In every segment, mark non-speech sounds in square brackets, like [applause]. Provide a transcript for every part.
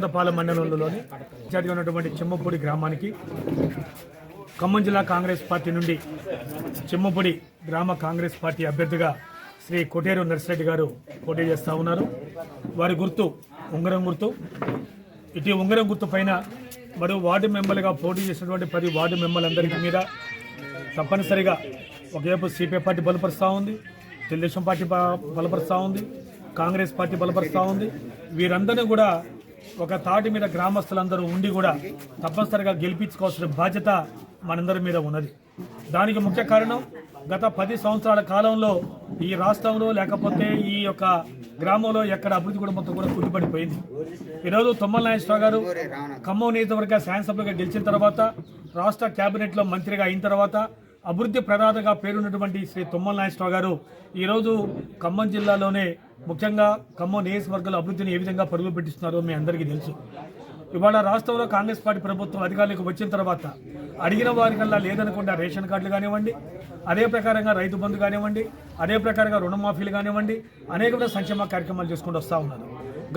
రఘునాథపాలెం మండలంలోని జరిగి ఉన్నటువంటి చెమ్మపూడి గ్రామానికి ఖమ్మం జిల్లా కాంగ్రెస్ పార్టీ నుండి చెమ్మపూడి గ్రామ కాంగ్రెస్ పార్టీ అభ్యర్థిగా శ్రీ కొటేరు నర్సిరెడ్డి గారు పోటీ చేస్తూ ఉన్నారు. వారి గుర్తు ఉంగరం గుర్తు. ఇటు ఉంగరం గుర్తు పైన మరియు వార్డు మెంబర్లుగా పోటీ చేసినటువంటి పది వార్డు మెంబర్లందరికీ మీద తప్పనిసరిగా ఒకవైపు సిపిఐ పార్టీ బలపరుస్తూ ఉంది తెలుగుదేశం పార్టీ బలపరుస్తూ ఉంది కాంగ్రెస్ పార్టీ బలపరుస్తూ ఉంది. వీరందరినీ కూడా ఒక తాటి మీద గ్రామస్తులందరూ ఉండి కూడా తప్పనిసరిగా గెలిపించుకోవాల్సిన బాధ్యత మనందరి మీద ఉన్నది. దానికి ముఖ్య కారణం గత పది సంవత్సరాల కాలంలో ఈ రాష్ట్రంలో లేకపోతే ఈ యొక్క గ్రామంలో ఎక్కడ అభివృద్ధి కూడా మొత్తం కూడా కుంటుపడిపోయింది ఈరోజు తుమ్మల నాగేశ్వరరావు గారు ఖమ్మం నియోజకవర్గ శాసనసభ్యులుగా గెలిచిన తర్వాత రాష్ట్ర కేబినెట్లో మంత్రిగా అయిన తర్వాత అభివృద్ధి ప్రదాతగా పేరున్నటువంటి శ్రీ తుమ్మల నాగేశ్వరరావు గారు ఈరోజు ఖమ్మం జిల్లాలోనే ముఖ్యంగా ఖమ్మం నియోజకవర్గాల అభివృద్ధిని ఏ విధంగా పరుగులు పెట్టిస్తున్నారో మీ అందరికీ తెలుసు. ఇవాళ రాష్ట్రంలో కాంగ్రెస్ పార్టీ ప్రభుత్వం అధికారులకు వచ్చిన తర్వాత అడిగిన వారికల్లా లేదనుకుంటే రేషన్ కార్డులు కానివ్వండి అదే ప్రకారంగా రైతు బంధు కానివ్వండి అదే ప్రకారంగా రుణమాఫీలు కానివ్వండి అనేక సంక్షేమ కార్యక్రమాలు చేసుకుంటూ వస్తూ ఉన్నారు.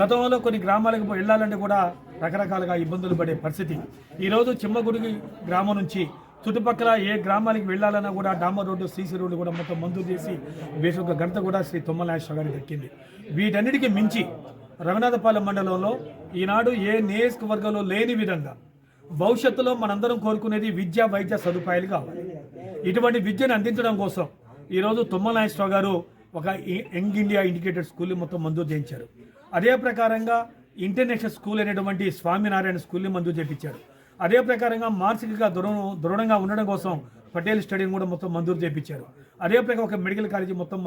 గతంలో కొన్ని గ్రామాలకు వెళ్ళాలంటే కూడా రకరకాలుగా ఇబ్బందులు పడే పరిస్థితి. ఈరోజు చిమ్మగుడికి గ్రామం నుంచి చుట్టుపక్కల ఏ గ్రామానికి వెళ్ళాలన్నా కూడా డామర్ రోడ్డు సీసీ రోడ్డు కూడా మొత్తం మంజూరు చేసి వేసొక ఘనత కూడా శ్రీ తుమ్మల నాగేశ్వర గారికి దక్కింది. వీటన్నిటికీ మించి రఘునాథపాలెం మండలంలో ఈనాడు ఏ నియోజకవర్గంలో లేని విధంగా భవిష్యత్తులో మనందరం కోరుకునేది విద్య వైద్య సదుపాయాలు కావాలి. ఇటువంటి విద్యను అందించడం కోసం ఈరోజు తుమ్మల నాగేశ్వరరావు గారు ఒక యంగ్ ఇండియా ఇండికేటెడ్ స్కూల్ని మొత్తం మంజూరు చేయించారు. అదే ప్రకారంగా ఇంటర్నేషనల్ స్కూల్ అనేటువంటి స్వామినారాయణ స్కూల్ని మంజూరు చేయించారు. అదే ప్రకారంగా మానసికంగా దృఢ దృఢంగా ఉండడం కోసం పటేల్ స్టేడియం కూడా మొత్తం మంజూరు చేయించారు అదే ప్రకారం ఒక మెడికల్ కాలేజీ మొత్తం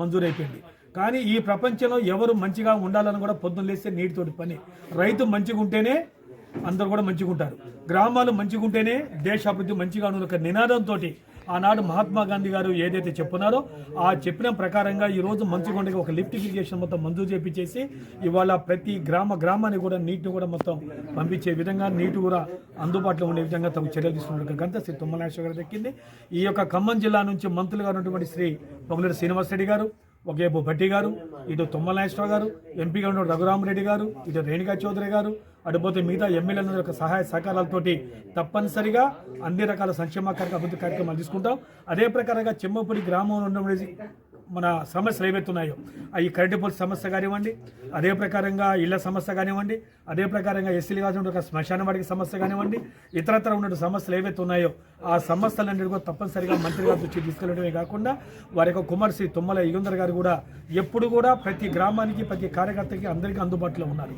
మంజూరు అయిపోయింది కానీ ఈ ప్రపంచంలో ఎవరు మంచిగా ఉండాలని కూడా పొద్దున్న లేస్తే నీటితోటి పని. రైతు మంచిగా ఉంటేనే అందరూ కూడా మంచిగా ఉంటారు. గ్రామాలు మంచిగా ఉంటేనే దేశాభివృద్ధి మంచిగా ఉన్న ఒక నినాదంతో ఆనాడు మహాత్మా గాంధీ గారు ఏదైతే చెప్పున్నారో ఆ చెప్పిన ప్రకారంగా ఈ రోజు ఒక లిఫ్ట్ ఇరిగేషన్ మొత్తం మంజూరు చేపించేసి ఇవాళ ప్రతి గ్రామ గ్రామాన్ని కూడా నీటిని కూడా మొత్తం పంపించే విధంగా నీటి కూడా అందుబాటులో ఉండే విధంగా తగు చర్యలు తీసుకున్న గంట శ్రీ తుమ్మలేశ్వర గారు దక్కింది. ఈ యొక్క ఖమ్మం జిల్లా నుంచి మంత్రులుగా ఉన్నటువంటి శ్రీ పొంగులేరు శ్రీనివాసరెడ్డి గారు ఒకేపు భట్టి గారు ఇటు తుమ్మల నాగేశ్వరరావు గారు ఎంపీగా ఉన్న రఘురామరెడ్డి గారు ఇటు రేణుకా చౌదరి గారు అటుపోతే మిగతా ఎమ్మెల్యేల యొక్క సహాయ సహకారాలతోటి తప్పనిసరిగా అన్ని రకాల సంక్షేమ అభివృద్ధి కార్యక్రమాలు తీసుకుంటాం. అదే ప్రకారంగా చెమ్మపూడి గ్రామంలో ఉన్నటువంటి మన సమస్యలు ఏవైతున్నాయో ఈ కరెంటు పోల్ సమస్య కానివ్వండి అదే ప్రకారంగా ఇళ్ళ సమస్య కానివ్వండి అదే ప్రకారంగా ఎస్సీలు కావాల్సిన ఒక శ్మశాన వాడికి సమస్య కానివ్వండి ఇతరత్ర ఉన్న సమస్యలు ఏవైతే ఉన్నాయో ఆ సమస్యలన్నిటి కూడా తప్పనిసరిగా మంత్రి గారి దృష్టికి తీసుకెళ్ళడమే కాకుండా వారి యొక్క కుమార్ తుమ్మల యుగంధర్ గారు కూడా ఎప్పుడు కూడా ప్రతి గ్రామానికి ప్రతి కార్యకర్తకి అందరికీ అందుబాటులో ఉన్నారు.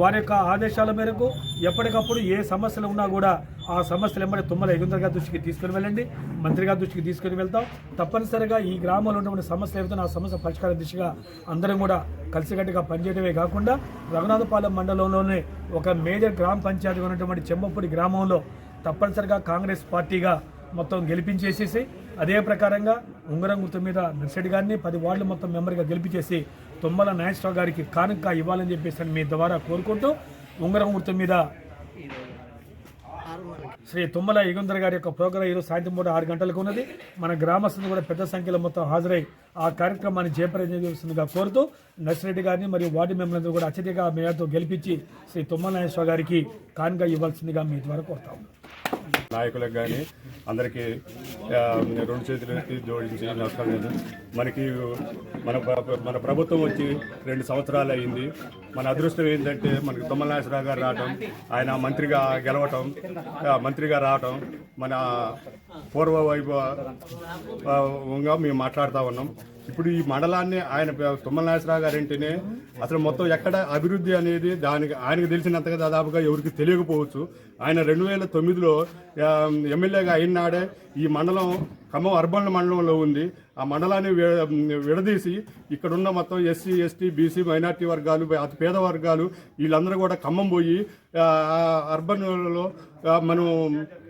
వారి యొక్క ఆదేశాల మేరకు ఎప్పటికప్పుడు ఏ సమస్యలు ఉన్నా కూడా ఆ సమస్యలు ఎమ్మడి తుమ్మల యుగంధర్ గారి దృష్టికి తీసుకుని వెళ్ళండి. మంత్రి గారి దృష్టికి తీసుకుని వెళ్తాం. తప్పనిసరిగా ఈ గ్రామంలో ఉన్నటువంటి సమస్యలు ఏవైతే ఆ సమస్య పరిష్కార దిశగా అందరం కూడా కలిసికట్టుగా పనిచేయడమే కాకుండా రఘునాథపాలెం మండలంలోనే ఒక మేజర్ గ్రామ పంచాయతీ ఉన్నటువంటి చెమ్మపూడి గ్రామంలో తప్పనిసరిగా కాంగ్రెస్ పార్టీగా మొత్తం గెలిపించేసేసి అదే ప్రకారంగా ఉంగరం గుర్తు మీద నర్సెడ్ గారిని పది వార్డులు మొత్తం మెంబర్గా గెలిపించేసి తుమ్మల నాగేశ్వరరావు గారికి కానుక ఇవ్వాలని చెప్పేసి మీ ద్వారా కోరుకుంటూ ఉంగరం గుర్తు మీద శ్రీ తుమ్మల యుగంధర్ గారి యొక్క ప్రోగ్రాం ఈరోజు సాయంత్రం పూట ఆరు గంటలకు ఉన్నది. మన గ్రామస్తులు కూడా పెద్ద సంఖ్యలో మొత్తం హాజరై ఆ కార్యక్రమాన్ని జయప్రదం చేస్తుందిగా కోరుతూ నర్సిరెడ్డి గారిని మరియు వార్డు మెంబర్లందరూ కూడా అత్యధిక మేయర్తో గెలిపించి శ్రీ తుమ్మనాగేశ్వర గారికి కానుక ఇవ్వాల్సిందిగా మీ ద్వారా కోరుతా నాయకులకు కానీ అందరికీ రెండు చేతులకి జోడించి నమస్కారం మనకి మన మన ప్రభుత్వం వచ్చి రెండు సంవత్సరాలు అయింది. మన అదృష్టం ఏంటంటే మనకి తుమ్మల గారు రావటం ఆయన మంత్రిగా గెలవటం మంత్రిగా రావటం మన పూర్వ వైభవంగా మేము మాట్లాడుతూ ఉన్నాం. ఇప్పుడు ఈ మండలాన్ని ఆయన తుమ్మల నాగేశ్వరరావు గారు అంటేనే అసలు మొత్తం ఎక్కడ అభివృద్ధి అనేది దానికి ఆయనకు తెలిసినంతగా దాదాపుగా ఎవరికి తెలియకపోవచ్చు. ఆయన రెండు వేల తొమ్మిదిలో ఎమ్మెల్యేగా అయినాడే ఈ మండలం ఖమ్మం అర్బన్ మండలంలో ఉంది. ఆ మండలాన్ని విడదీసి ఇక్కడున్న మొత్తం ఎస్సీ ఎస్టీ బీసీ మైనార్టీ వర్గాలు అతి పేద వర్గాలు వీళ్ళందరూ కూడా ఖమ్మం పోయి అర్బన్లో మనం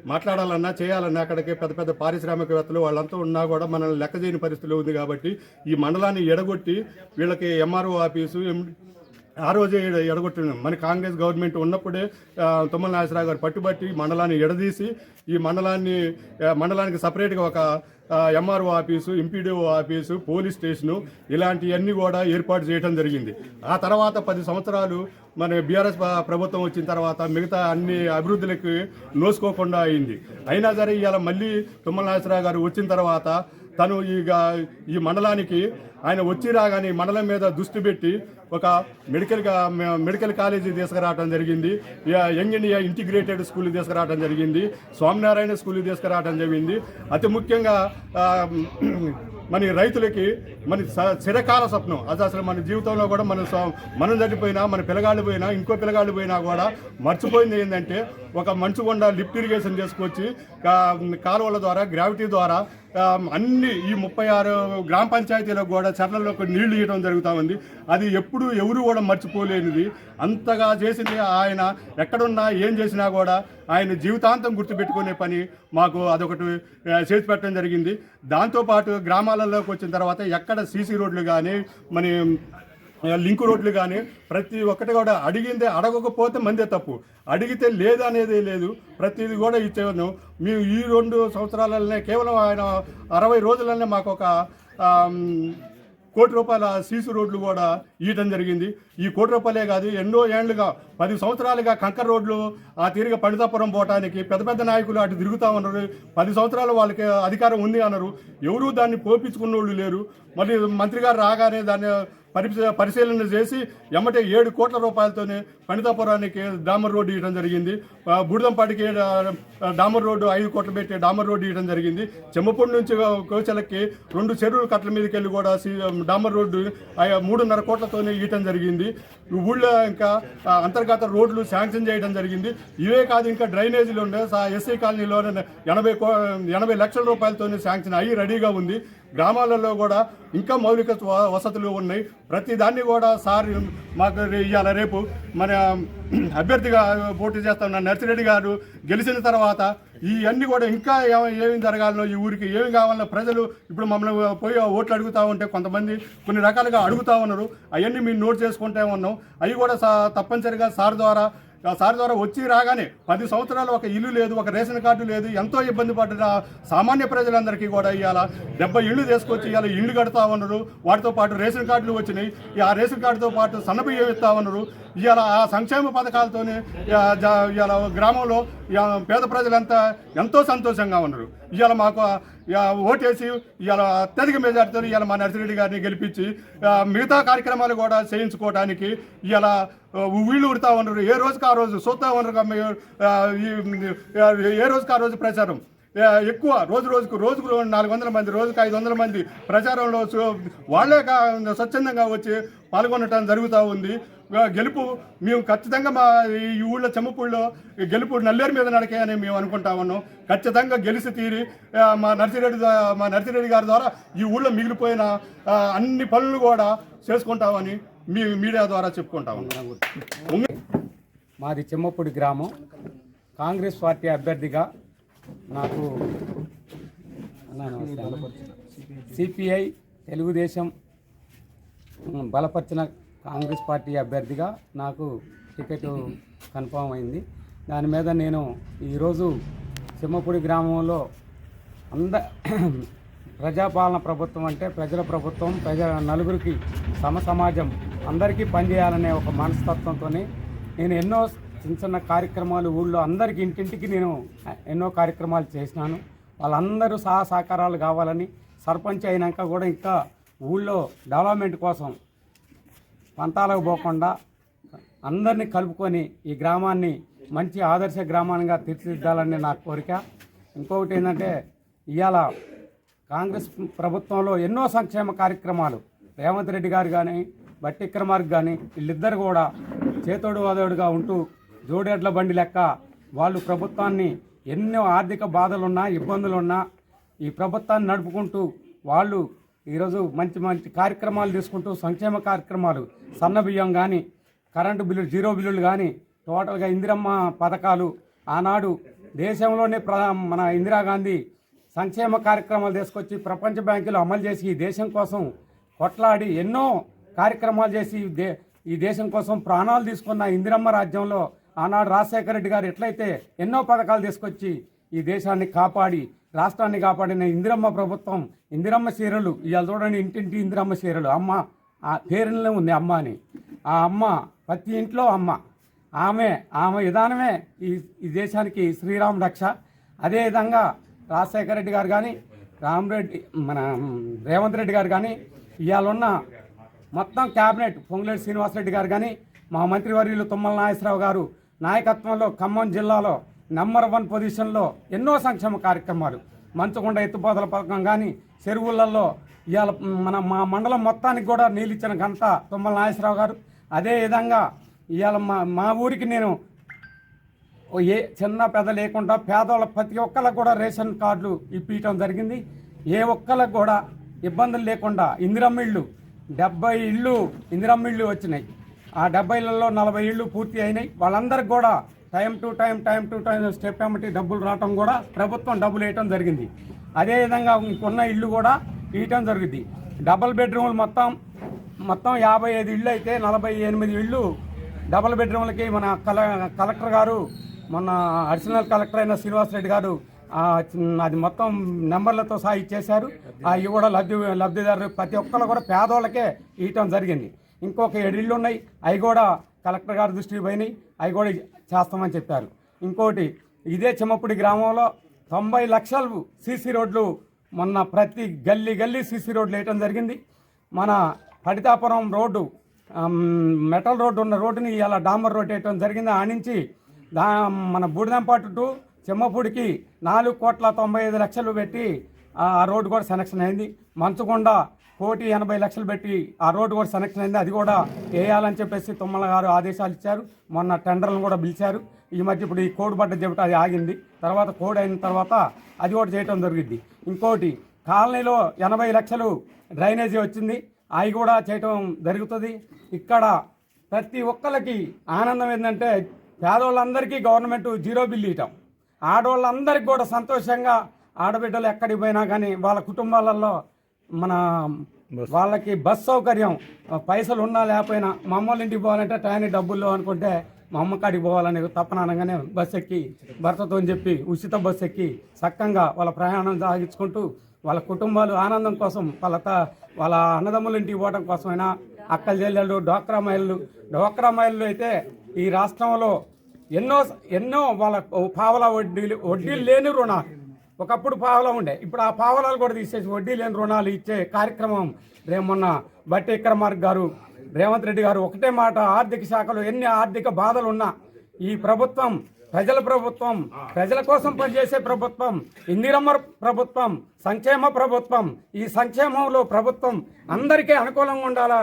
మాట్లాడాలన్నా చేయాలన్నా అక్కడికి పెద్ద పెద్ద పారిశ్రామికవేత్తలు వాళ్ళంతా ఉన్నా కూడా మనల్ని లెక్క చేయని పరిస్థితిలో ఉంది కాబట్టి ఈ మండలాన్ని ఎడగొట్టి వీళ్ళకి ఎంఆర్ఓ ఆఫీసు ఎం ఆ రోజే ఎడ- ఎడగొట్టినాం మన కాంగ్రెస్ గవర్నమెంట్ ఉన్నప్పుడే తుమ్మల నాగేశ్వరరావు గారు పట్టుబట్టి మండలాన్ని ఎడదీసి ఈ మండలాన్ని మండలానికి సపరేట్గా ఒక MRO office MPDO office police station ఇలాంటివన్నీ కూడా ఏర్పాటు చేయడం జరిగింది. ఆ తర్వాత పది సంవత్సరాలు మన బీఆర్ఎస్ ప్రభుత్వం వచ్చిన తర్వాత మిగతా అన్ని అభివృద్ధులకి నోసుకోకుండా అయింది. అయినా సరే ఇవాళ మళ్ళీ తుమ్మల నాగేశ్వరరావు గారు వచ్చిన తర్వాత తను ఈ ఈ మండలానికి ఆయన వచ్చి రాగానే మండలం మీద దృష్టి పెట్టి ఒక మెడికల్ మెడికల్ కాలేజీ తీసుకురావడం జరిగింది. యంగ్ ఇండియా ఇంటిగ్రేటెడ్ స్కూల్ తీసుకురావడం జరిగింది. స్వామినారాయణ స్కూల్ తీసుకురావడం జరిగింది. అతి ముఖ్యంగా మన రైతులకి మన స- చిరకాల స్వప్నం. అది అసలు మన జీవితంలో కూడా మన మనం చనిపోయినా మన పిల్లగాళ్ళు పోయినా ఇంకో పిల్లగాళ్ళు పోయినా కూడా మర్చిపోయింది ఏంటంటే ఒక మంచు కొండ లిఫ్ట్ ఇరిగేషన్ చేసుకొచ్చి కాలువల ద్వారా గ్రావిటీ ద్వారా అన్ని ఈ ముప్పై ఆరు గ్రామ పంచాయతీలకు కూడా చెట్లలోకి నీళ్ళు ఇవ్వడం జరుగుతూ ఉంది అది ఎప్పుడు ఎవరు కూడా మర్చిపోలేనిది. అంతగా చేసింది ఆయన ఎక్కడున్నా ఏం చేసినా కూడా ఆయన జీవితాంతం గుర్తుపెట్టుకునే పని మాకు అదొకటి చేసి పెట్టడం జరిగింది. దాంతోపాటు గ్రామాలలోకి వచ్చిన తర్వాత ఎక్కడ సీసీ రోడ్లు కానీ మన లింక్ రోడ్లు కానీ ప్రతి ఒక్కటి కూడా అడిగిందే అడగకపోతే మందే తప్పు. అడిగితే లేదు అనేది లేదు. ప్రతిది కూడా ఇచ్చేవాను మేము ఈ రెండు సంవత్సరాలనే కేవలం ఆయన అరవై రోజులనే మాకు ఒక కోటి రూపాయల సీసీ రోడ్లు కూడా ఇవ్వడం జరిగింది. ఈ కోటి రూపాయలే కాదు ఎన్నో ఏళ్ళుగా పది సంవత్సరాలుగా కంకర్ రోడ్లు ఆ తీరుగా పండితాపురం పోవటానికి పెద్ద పెద్ద నాయకులు అటు తిరుగుతూ ఉన్నారు. పది సంవత్సరాలు వాళ్ళకి అధికారం ఉంది అన్నారు. ఎవరూ దాన్ని పోపించుకున్న వాళ్ళు లేరు. మళ్ళీ మంత్రి గారు రాగానే దాన్ని పరిశీ పరిశీలన చేసి ఎమ్మటే ఏడు కోట్ల రూపాయలతోనే పండితాపురానికి డామర్ రోడ్డు ఇవ్వడం జరిగింది. బుడిదంపాటికి డామర్ రోడ్డు ఐదు కోట్లు పెట్టి డామర్ రోడ్డు ఇవ్వడం జరిగింది. చెమ్మపూడి నుంచి కోచలకి రెండు చెరువుల కట్ల మీదకి వెళ్ళి కూడా డామర్ రోడ్డు ఆ, మూడున్నర కోట్లతోనే ఇవ్వడం జరిగింది. ఊళ్ళో ఇంకా అంతర్గత రోడ్లు శాంక్షన్ చేయడం జరిగింది. ఇవే కాదు ఇంకా డ్రైనేజీలు ఉండే ఎస్సీ కాలనీలో ఎనభై కో ఎనభై లక్షల రూపాయలతోనే శాంక్షన్ అయ్యి రెడీగా ఉంది. గ్రామాలలో కూడా ఇంకా మౌలిక వసతులు ఉన్నాయి. ప్రతి దాన్ని కూడా సార్ మాకు రే- ఇవాళ రేపు. మన [clears throat] అభ్యర్థిగా పోటీ చేస్తాం నర్సిరెడ్డి గారు గెలిచిన తర్వాత ఇవన్నీ కూడా ఇంకా ఏమి జరగాలనో ఈ ఊరికి ఏమి కావాలనో ప్రజలు ఇప్పుడు మమ్మల్ని పోయి ఓట్లు అడుగుతా ఉంటే కొంతమంది కొన్ని రకాలుగా అడుగుతా ఉన్నారు. అవన్నీ మేము నోట్ చేసుకుంటే ఉన్నాం. అవి కూడా తప్పనిసరిగా సార్ ద్వారా సార్ ద్వారా వచ్చి రాగానే పది సంవత్సరాలు ఒక ఇల్లు లేదు ఒక రేషన్ కార్డు లేదు ఎంతో ఇబ్బంది పడిన సామాన్య ప్రజలందరికీ కూడా ఇవాళ డెబ్బై ఇళ్ళు తీసుకొచ్చి ఇవాళ ఇళ్ళు కడతా ఉన్నారు. వాటితో పాటు రేషన్ కార్డులు వచ్చినాయి. ఆ రేషన్ కార్డుతో పాటు సన్నబియ్యం ఇస్తా ఉన్నారు. ఇలా ఆ సంక్షేమ పథకాలతోనే ఇలా గ్రామంలో పేద ప్రజలంతా ఎంతో సంతోషంగా ఉన్నారు. ఇవాళ మాకు ఓటేసి ఇవాళ అత్యధిక మెజార్టీతో ఇవాళ మా నర్సిరెడ్డి గారిని గెలిపించి మిగతా కార్యక్రమాలు కూడా చేయించుకోవడానికి ఇవాళ వీళ్ళు ఉడతా ఉన్నారు. ఏ రోజుకి ఆ రోజు చూస్తూ ఉన్నారు ఏ రోజుకి ఆ రోజు ప్రచారం? ఎక్కువ. రోజు రోజుకు రోజుకు నాలుగు వందల మంది రోజుకు ఐదు వందల మంది ప్రచారంలో సు- వాళ్ళే కా- స్వచ్ఛందంగా వచ్చి పాల్గొనటం జరుగుతూ ఉంది. గెలుపు మేము ఖచ్చితంగా మా ఈ ఊళ్ళో చెమ్మపూడిలో గెలుపు నల్లేరు మీద నడకే అని మేము అనుకుంటా ఉన్నాం. ఖచ్చితంగా గెలిచి తీరి మా నర్సిరెడ్డి మా నర్సిరెడ్డి గారి ద్వారా ఈ ఊళ్ళో మిగిలిపోయిన అన్ని పనులు కూడా చేసుకుంటామని మీ మీడియా ద్వారా చెప్పుకుంటా ఉన్నాం. మాది చెమ్మపూడి గ్రామం. కాంగ్రెస్ పార్టీ అభ్యర్థిగా నాకు సిపిఐ తెలుగుదేశం బలపరిచిన కాంగ్రెస్ పార్టీ అభ్యర్థిగా నాకు టికెట్ కన్ఫామ్ అయింది. దాని మీద నేను ఈరోజు సింహపూడి గ్రామంలో అంద ప్రజాపాలన ప్రభుత్వం అంటే ప్రజల ప్రభుత్వం ప్రజ నలుగురికి సమ సమాజం అందరికీ పనిచేయాలనే ఒక మనస్తత్వంతో నేను ఎన్నో చిన్న చిన్న కార్యక్రమాలు ఊళ్ళో అందరికి ఇంటింటికి నేను ఎన్నో కార్యక్రమాలు చేసినాను. వాళ్ళందరూ సహా సహకారాలు కావాలని సర్పంచ్ అయినాక కూడా ఇంకా ఊళ్ళో డెవలప్మెంట్ కోసం పంతాలకు పోకుండా అందరినీ కలుపుకొని ఈ గ్రామాన్ని మంచి ఆదర్శ గ్రామానిగా తీర్చిదిద్దాలని నా కోరిక. ఇంకొకటి ఏంటంటే ఇవాళ కాంగ్రెస్ ప్రభుత్వంలో ఎన్నో సంక్షేమ కార్యక్రమాలు. రేవంత్ రెడ్డి గారు కానీ బట్టి విక్రమార్క్ కానీ వీళ్ళిద్దరు కూడా చేతోడు వాదోడుగా ఉంటూ జోడెడ్ల బండి లెక్క వాళ్ళు ప్రభుత్వాన్ని ఎన్నో ఆర్థిక బాధలున్నా ఇబ్బందులున్నా ఈ ప్రభుత్వాన్ని నడుపుకుంటూ వాళ్ళు ఈరోజు మంచి మంచి కార్యక్రమాలు తీసుకుంటూ సంక్షేమ కార్యక్రమాలు సన్న బియ్యం కానీ కరెంటు బిల్లులు జీరో బిల్లులు కానీ టోటల్గా ఇందిరమ్మ పథకాలు ఆనాడు దేశంలోనే ప్రధా మన ఇందిరాగాంధీ సంక్షేమ కార్యక్రమాలు తీసుకొచ్చి ప్రపంచ బ్యాంకులో అమలు చేసి ఈ దేశం కోసం కొట్లాడి ఎన్నో కార్యక్రమాలు చేసి దే ఈ దేశం కోసం ప్రాణాలు తీసుకున్న ఇందిరమ్మ రాజ్యంలో ఆనాడు రాజశేఖర రెడ్డి గారు ఎట్లయితే ఎన్నో పథకాలు తీసుకొచ్చి ఈ దేశాన్ని కాపాడి రాష్ట్రాన్ని కాపాడిన ఇందిరమ్మ ప్రభుత్వం ఇందిరమ్మ చీరలు ఇవాళ చూడండి ఇంటింటి ఇందిరమ్మ చీరలు. అమ్మ ఆ పేరులోనే ఉంది అమ్మ అని. ఆ అమ్మ ప్రతి ఇంట్లో అమ్మ. ఆమె ఆమె విధానమే ఈ ఈ దేశానికి శ్రీరామ రక్ష. అదేవిధంగా రాజశేఖర రెడ్డి గారు కానీ రామరెడ్డి మన రేవంత్ రెడ్డి గారు కానీ ఇవాళ ఉన్న మొత్తం క్యాబినెట్ పొంగులేటి శ్రీనివాసరెడ్డి గారు కానీ మా మంత్రివర్యులు తుమ్మల నాగేశ్వరరావు గారు నాయకత్వంలో ఖమ్మం జిల్లాలో నెంబర్ వన్ పొజిషన్లో ఎన్నో సంక్షేమ కార్యక్రమాలు. మంచుకొండ ఎత్తుపోతల పథకం కానీ చెరువులలో ఇవాళ మన మా మండలం మొత్తానికి కూడా నీళ్ళు ఇచ్చిన ఘనత తుమ్మల నాగేశ్వరరావు గారు. అదేవిధంగా ఇవాళ మా మా ఊరికి నేను ఏ చిన్న పెద్ద లేకుండా పేదవాళ్ళ ప్రతి ఒక్కళ్ళకు కూడా రేషన్ కార్డులు ఇప్పించడం జరిగింది. ఏ ఒక్కళ్ళకు కూడా ఇబ్బందులు లేకుండా ఇందిరమ్మ ఇళ్ళు డెబ్బై ఇళ్ళు ఇందిరమ్మిళ్ళు వచ్చినాయి. ఆ డెబ్బైలలో నలభై ఇళ్ళు పూర్తి అయినాయి. వాళ్ళందరికి కూడా time to time time to time step ఎమ్మటి డబ్బులు రావటం కూడా ప్రభుత్వం డబ్బులు వేయటం జరిగింది. అదేవిధంగా ఇంకొన్న ఇళ్ళు కూడా ఇవ్వటం జరిగింది. డబల్ బెడ్రూమ్లు మొత్తం మొత్తం యాభై ఐదు ఇళ్ళు అయితే నలభై ఎనిమిది ఇళ్ళు డబల్ బెడ్రూమ్లకి మన కల కలెక్టర్ గారు మొన్న అడిషనల్ కలెక్టర్ అయిన శ్రీనివాసరెడ్డి గారు అది మొత్తం నెంబర్లతో సహా ఇచ్చేశారు. అవి కూడా లబ్ధి లబ్ధిదారు ప్రతి ఒక్కరు కూడా పేదోళ్ళకే ఇవ్వటం జరిగింది. ఇంకొక ఏడిళ్ళు ఉన్నాయి. అవి కూడా కలెక్టర్ గారి దృష్టికి పోయినాయి. అవి కూడా చేస్తామని చెప్పారు. ఇంకోటి ఇదే చిమ్మపుడి గ్రామంలో తొంభై లక్షలు సీసీ రోడ్లు మొన్న ప్రతి గల్లీ గల్లీ సీసీ రోడ్లు వేయటం జరిగింది. మన పడితాపురం రోడ్డు మెటల్ రోడ్డు ఉన్న రోడ్డుని ఇలా డాంబర్ రోడ్ వేయటం జరిగింది. ఆనించి దా మన బూడిదంపాటు టు చెమ్మపూడికి నాలుగు కోట్ల తొంభై ఐదు లక్షలు పెట్టి ఆ ఆ రోడ్డు కూడా సెలక్షన్ అయింది. మంచుకొండ కోటి ఎనభై లక్షలు పెట్టి ఆ రోడ్డు కూడా సెలక్షన్ అయింది. అది కూడా వేయాలని చెప్పేసి తుమ్మల గారు ఆదేశాలు ఇచ్చారు. మొన్న టెండర్లను కూడా పిలిచారు. ఈ మధ్య ఇప్పుడు ఈ కోడ్ పడ్డ చెబితే అది ఆగింది. తర్వాత కోడ్ అయిన తర్వాత అది కూడా చేయటం జరిగింది. ఇంకోటి కాలనీలో ఎనభై లక్షలు డ్రైనేజీ వచ్చింది. అవి కూడా చేయటం జరుగుతుంది. ఇక్కడ ప్రతి ఒక్కరికి ఆనందం ఏంటంటే పేదోళ్ళందరికీ గవర్నమెంట్ జీరో బిల్ ఇవ్వటం ఆడవాళ్ళందరికీ కూడా సంతోషంగా ఆడబిడ్డలు ఎక్కడికి పోయినా కానీ వాళ్ళ కుటుంబాలలో మన వాళ్ళకి బస్ సౌకర్యం పైసలు ఉన్నా లేకపోయినా మా అమ్మోళ్ళ ఇంటికి పోవాలంటే టైం డబ్బులు అనుకుంటే మా అమ్మ కాడికి పోవాలని తప్పన అనగానే బస్ ఎక్కి భర్తతో చెప్పి ఉచిత బస్ ఎక్కి చక్కగా వాళ్ళ ప్రయాణం సాగించుకుంటూ వాళ్ళ కుటుంబాలు ఆనందం కోసం వాళ్ళ త- వాళ్ళ అన్నదమ్ముల ఇంటికి పోవడం కోసమైనా అక్కల చెల్లెళ్ళు డోక్రా మహిళలు డోక్రా మహిళలు అయితే ఈ రాష్ట్రంలో ఎన్నో ఎన్నో వాళ్ళ పావలా వడ్డీలు వడ్డీలు లేని రుణాలు. ఒకప్పుడు పావలా ఉండే. ఇప్పుడు ఆ పావలాలు కూడా తీసేసి వడ్డీ లేని రుణాలు ఇచ్చే కార్యక్రమం రేపు బట్టి విక్రమార్క గారు రేవంత్ రెడ్డి గారు ఒకటే మాట ఆర్థిక శాఖలో ఎన్ని ఆర్థిక బాధలు ఉన్నా ఈ ప్రభుత్వం ప్రజల ప్రభుత్వం ప్రజల కోసం పనిచేసే ప్రభుత్వం ఇందిరమ్మ ప్రభుత్వం సంక్షేమ ప్రభుత్వం ఈ సంక్షేమంలో ప్రభుత్వం అందరికీ అనుకూలంగా ఉండాలా?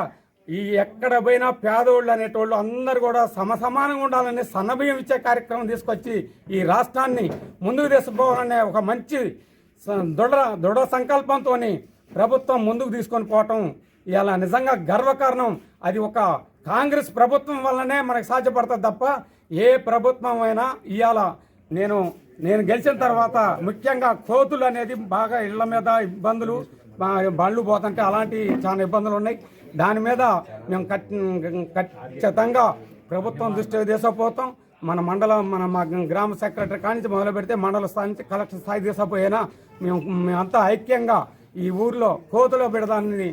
ఈ ఎక్కడ పోయినా పేదోళ్ళు అనేటోళ్ళు అందరు కూడా సమసమానంగా ఉండాలని సన్నబియ్యం ఇచ్చే కార్యక్రమం తీసుకొచ్చి ఈ రాష్ట్రాన్ని ముందుకు తీసుకుపోవాలనే ఒక మంచి స- దృఢ దృఢ సంకల్పంతో ప్రభుత్వం ముందుకు తీసుకొని పోవటం ఇలా నిజంగా గర్వకారణం. అది ఒక కాంగ్రెస్ ప్రభుత్వం వల్లనే మనకు సాధ్యపడుతుంది తప్ప ఏ ప్రభుత్వం అయినా ఇవాళ నేను నేను గెలిచిన తర్వాత ముఖ్యంగా కోతులు అనేది బాగా ఇళ్ళ మీద ఇబ్బందులు మా బళ్ళు పోతుంటే అలాంటి చాలా ఇబ్బందులు ఉన్నాయి. దాని మీద మేము ఖచ్చితంగా ప్రభుత్వం దృష్టి తీసుకుపోతాం మన మండలం మన మా గ్రామ సెక్రటరీ కానించి మొదలు పెడితే మండల స్థాయి నుంచి కలెక్టర్ స్థాయి తీసుకుపోయినా మేము మేమంతా ఐక్యంగా ఈ ఊర్లో కోతుల పెడదాన్ని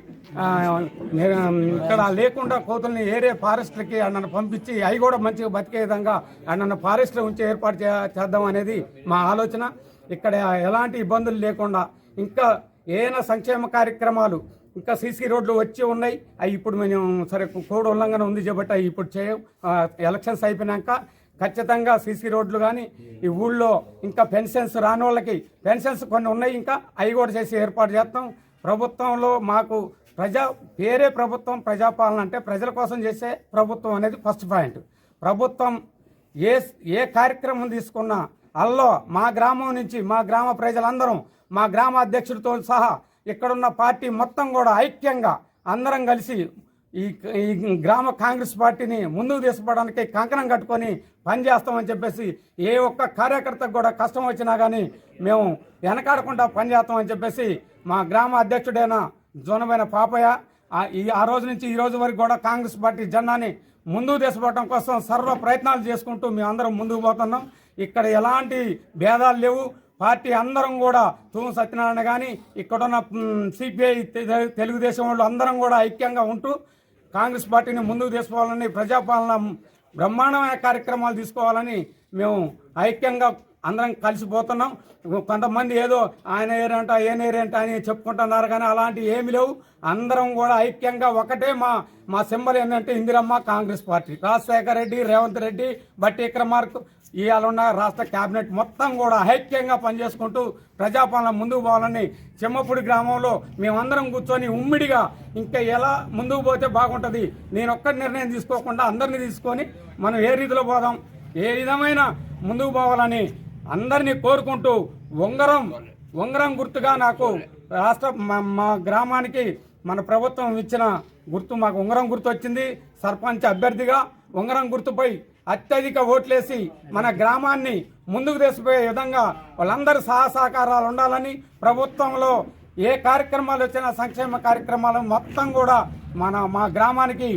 ఇక్కడ లేకుండా కోతుల్ని ఏరే ఫారెస్ట్లకి అన్నను పంపించి అవి కూడా మంచిగా బతికే విధంగా అన్నను ఫారెస్ట్లో ఉంచి ఏర్పాటు చే- చేద్దాం అనేది మా ఆలోచన. ఇక్కడ ఎలాంటి ఇబ్బందులు లేకుండా ఇంకా ఏమైనా సంక్షేమ కార్యక్రమాలు ఇంకా సీసీ రోడ్లు వచ్చి ఉన్నాయి. అవి ఇప్పుడు మేము సరే కోడ్ ఉల్లంఘన ఉంది కాబట్టి అవి ఇప్పుడు చేయం. ఎలక్షన్స్ అయిపోయినాక ఖచ్చితంగా సీసీ రోడ్లు కానీ ఈ ఊళ్ళో ఇంకా పెన్షన్స్ రాని వాళ్ళకి పెన్షన్స్ కొన్ని ఉన్నాయి ఇంకా అవి కూడా చేసి ఏర్పాటు చేస్తాం. ప్రభుత్వంలో మాకు ప్రజా పేరే ప్రభుత్వం ప్రజాపాలన అంటే ప్రజల కోసం చేసే ప్రభుత్వం అనేది ఫస్ట్ పాయింట్. ప్రభుత్వం ఏ ఏ కార్యక్రమం తీసుకున్నా అల్లో మా గ్రామం నుంచి మా గ్రామ ప్రజలందరం మా గ్రామ అధ్యక్షుడితో సహా ఇక్కడున్న పార్టీ మొత్తం కూడా ఐక్యంగా అందరం కలిసి ఈ ఈ గ్రామ కాంగ్రెస్ పార్టీని ముందుకు తీసుకోవడానికి కంకణం కట్టుకొని పనిచేస్తామని చెప్పేసి ఏ ఒక్క కార్యకర్తకు కూడా కష్టం వచ్చినా కానీ మేము వెనకాడకుండా పనిచేస్తామని చెప్పేసి మా గ్రామ అధ్యక్షుడైన జోనమైన పాపయ్య ఈ ఆ రోజు నుంచి ఈ రోజు వరకు కూడా కాంగ్రెస్ పార్టీ జెండాని ముందుకు తీసుకోవడం కోసం సర్వ ప్రయత్నాలు చేసుకుంటూ మేము అందరం ముందుకు పోతున్నాం. ఇక్కడ ఎలాంటి భేదాలు లేవు. పార్టీ అందరం కూడా తూము సత్యనారాయణ కానీ ఇక్కడున్న సిపిఐ తెలుగుదేశం వాళ్ళు అందరం కూడా ఐక్యంగా ఉంటూ కాంగ్రెస్ పార్టీని ముందుకు తీసుకోవాలని ప్రజాపాలన బ్రహ్మాండమైన కార్యక్రమాలు తీసుకోవాలని మేము ఐక్యంగా అందరం కలిసిపోతున్నాం కొంతమంది ఏదో ఆయన ఏరంట ఏం ఏరంట అని చెప్పుకుంటున్నారు కానీ అలాంటి ఏమి లేవు. అందరం కూడా ఐక్యంగా ఒకటే మా మా సింబల్ ఏంటంటే ఇందిరమ్మ కాంగ్రెస్ పార్టీ. రాజశేఖర రెడ్డి రేవంత్ రెడ్డి బట్టి విక్రమార్క్ ఇవాళ ఉన్న రాష్ట్ర కేబినెట్ మొత్తం కూడా ఐక్యంగా పనిచేసుకుంటూ ప్రజాపాలన ముందుకు పోవాలని చెమ్మపూడి గ్రామంలో మేమందరం కూర్చొని ఉమ్మిడిగా ఇంకా ఎలా ముందుకు పోతే బాగుంటుంది నేను ఒక్క నిర్ణయం తీసుకోకుండా అందరినీ తీసుకొని మనం ఏ రీతిలో పోదాం? ఏ విధమైన ముందుకు పోవాలని అందరినీ కోరుకుంటూ ఉంగరం ఉంగరం గుర్తుగా నాకు రాష్ట్ర మా- మా గ్రామానికి మన ప్రభుత్వం ఇచ్చిన గుర్తు మాకు ఉంగరం గుర్తు వచ్చింది సర్పంచ్ అభ్యర్థిగా ఉంగరం గుర్తుపై అత్యధిక ఓట్లేసి మన గ్రామాన్ని ముందుకు తీసుకుపోయే విధంగా వాళ్ళందరి సహసహకారాలు ఉండాలని ప్రభుత్వంలో ఏ కార్యక్రమాలు వచ్చినా సంక్షేమ కార్యక్రమాలు మొత్తం కూడా మన మా గ్రామానికి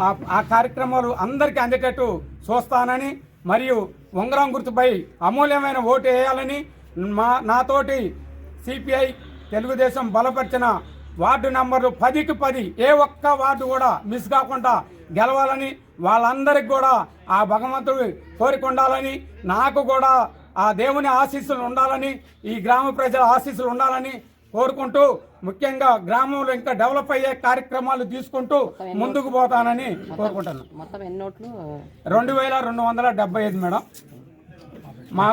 ఆ- ఆ కార్యక్రమాలు అందరికీ అందేటట్టు చూస్తానని మరియు ఉంగరం గుర్తుపై అమూల్యమైన ఓటు వేయాలని మా నాతోటి సిపిఐ తెలుగుదేశం బలపరిచిన వార్డు నంబర్లు పదికి పది ఏ ఒక్క వార్డు కూడా మిస్ కాకుండా గెలవాలని వాళ్ళందరికి కూడా ఆ భగవంతుడు కోరిక ఉండాలని నాకు కూడా ఆ దేవుని ఆశీస్సులు ఉండాలని ఈ గ్రామ ప్రజల ఆశీస్సులు ఉండాలని కోరుకుంటూ ముఖ్యంగా గ్రామంలో ఇంకా డెవలప్ అయ్యే కార్యక్రమాలు తీసుకుంటూ ముందుకు పోతానని కోరుకుంటున్నాను. మొత్తం ఎన్ని నోట్లు? రెండు వేల రెండు వందల డెబ్బై ఐదు మేడం. మా